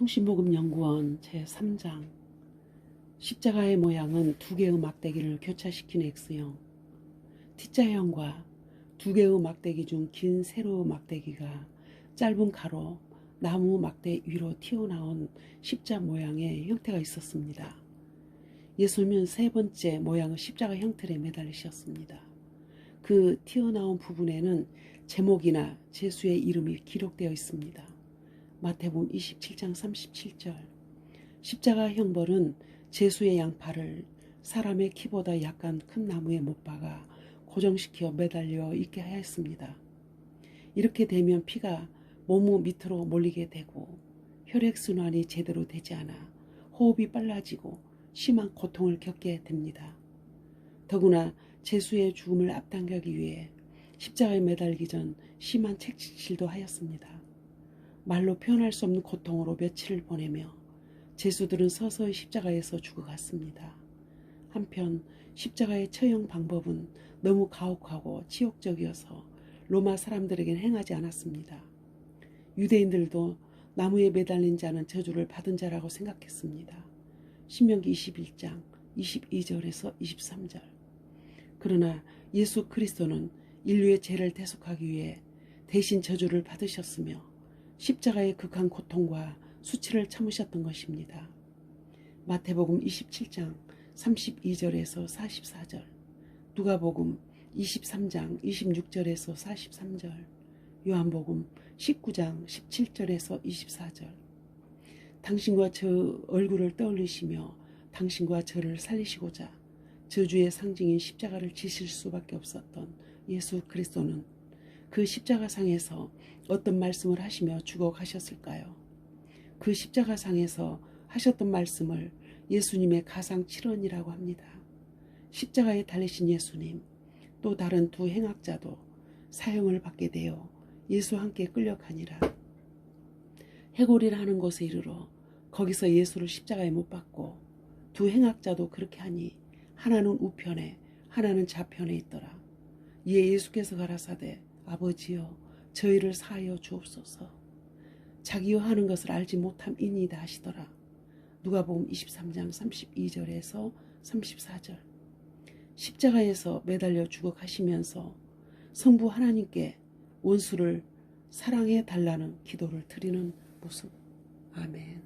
통신복음연구원 제3장 십자가의 모양은 두 개의 막대기를 교차시킨 X형 T자형과 두 개의 막대기 중 긴 세로의 막대기가 짧은 가로 나무 막대 위로 튀어나온 십자 모양의 형태가 있었습니다. 예수님은 세 번째 모양의 십자가 형틀에 매달리셨습니다. 그 튀어나온 부분에는 제목이나 제수의 이름이 기록되어 있습니다. 마태복음 27장 37절 십자가 형벌은 제수의 양팔을 사람의 키보다 약간 큰 나무에 못 박아 고정시켜 매달려 있게 하였습니다. 이렇게 되면 피가 몸 밑으로 몰리게 되고 혈액순환이 제대로 되지 않아 호흡이 빨라지고 심한 고통을 겪게 됩니다. 더구나 제수의 죽음을 앞당기기 위해 십자가에 매달리기 전 심한 책칠도 하였습니다. 말로 표현할 수 없는 고통으로 며칠을 보내며 제수들은 서서히 십자가에서 죽어갔습니다. 한편 십자가의 처형 방법은 너무 가혹하고 치욕적이어서 로마 사람들에겐 행하지 않았습니다. 유대인들도 나무에 매달린 자는 저주를 받은 자라고 생각했습니다. 신명기 21장 22절에서 23절. 그러나 예수 그리스도는 인류의 죄를 대속하기 위해 대신 저주를 받으셨으며 십자가의 극한 고통과 수치를 참으셨던 것입니다. 마태복음 27장 32절에서 44절, 누가복음 23장 26절에서 43절, 요한복음 19장 17절에서 24절. 당신과 저 얼굴을 떠올리시며 당신과 저를 살리시고자 저주의 상징인 십자가를 지실 수밖에 없었던 예수 그리스도는 그 십자가상에서 어떤 말씀을 하시며 죽어가셨을까요? 그 십자가상에서 하셨던 말씀을 예수님의 가상 7원이라고 합니다. 십자가에 달리신 예수님, 또 다른 두 행악자도 사형을 받게 되어 예수와 함께 끌려가니라. 해골이라 하는 곳에 이르러 거기서 예수를 십자가에 못 박고 두 행악자도 그렇게 하니 하나는 우편에 하나는 좌편에 있더라. 이에 예수께서 가라사대 아버지여 저희를 사하여 주옵소서. 자기와 하는 것을 알지 못함이니이다 하시더라. 누가복음 23장 32절에서 34절. 십자가에서 매달려 죽어 가시면서 성부 하나님께 원수를 사랑해 달라는 기도를 드리는 모습. 아멘.